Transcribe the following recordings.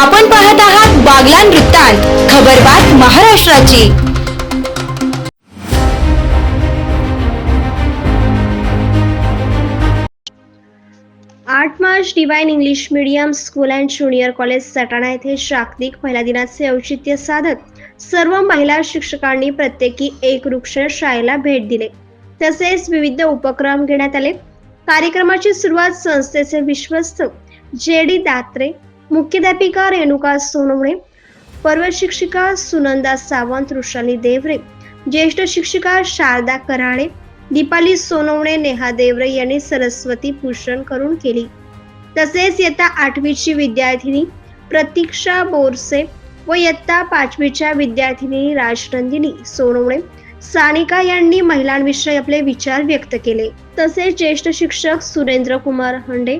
आपण पाहत आहात बागलान वृत्तांत खबरबात महाराष्ट्राची. आठ March divine English medium school and junior college Satana येथे जागतिक महिला दिनाचे औचित्य साधत सर्व महिला शिक्षकांनी प्रत्येकी एक वृक्ष शाळेला भेट दिले. तसेच विविध उपक्रम घेण्यात आले. कार्यक्रमाची सुरुवात संस्थेचे विश्वस्त जे डी दात्रे मुख्याध्यापिका रेणुका सोनवणे पर्व शिक्षिका सुनंदा सावंत वृषाली देवरे ज्येष्ठ शिक्षिका शारदा कराळे दीपाली सोनवणे नेहा देवरे यांनी सरस्वती भूषण करून केली. तसेच इयत्ता आठवीची विद्यार्थिनी प्रतीक्षा बोरसे व इयत्ता पाचवीच्या विद्यार्थिनी राजनंदिनी सोनवणे सानिका यांनी महिलांविषयी आपले विचार व्यक्त केले. तसेच ज्येष्ठ शिक्षक सुरेंद्र कुमार हंडे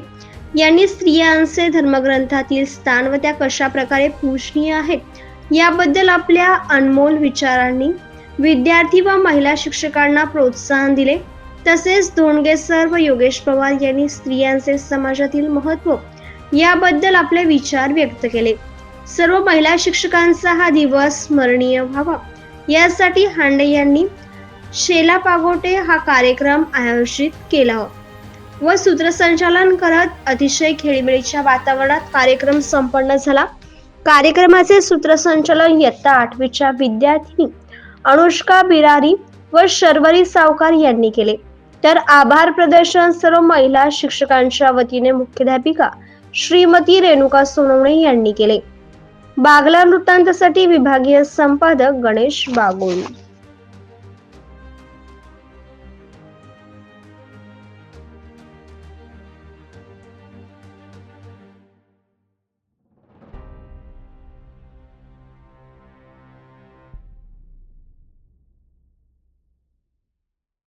यांनी स्त्रियांचे धर्मग्रंथातील स्थान व त्या कशा प्रकारे पूजनीय आहेत याबद्दल आपल्या अनमोल विचारांनी विद्यार्थी व महिला शिक्षकांना प्रोत्साहन दिले. तसेच धोंडगे सर व योगेश पवार यांनी स्त्रियांचे समाजातील महत्त्व याबद्दल आपले विचार व्यक्त केले. सर्व महिला शिक्षकांचा हा दिवस स्मरणीय व्हावा. यासाठी हांडे यांनी शेला पागोटे हा कार्यक्रम आयोजित केला. व सूत्रसंचालन करत अतिशय खेळीमेळीच्या वातावरणात कार्यक्रम संपन्न झाला. कार्यक्रमाचे सूत्रसंचालन इयत्ता आठवीच्या विद्यार्थिनी अनुष्का बिरारी व शर्वरी सावकार यांनी केले. तर आभार प्रदर्शन सर्व महिला शिक्षकांच्या वतीने मुख्याध्यापिका श्रीमती रेणुका सोनवणे यांनी केले. बागला वृत्तांतसाठी विभागीय संपादक गणेश बागोळी.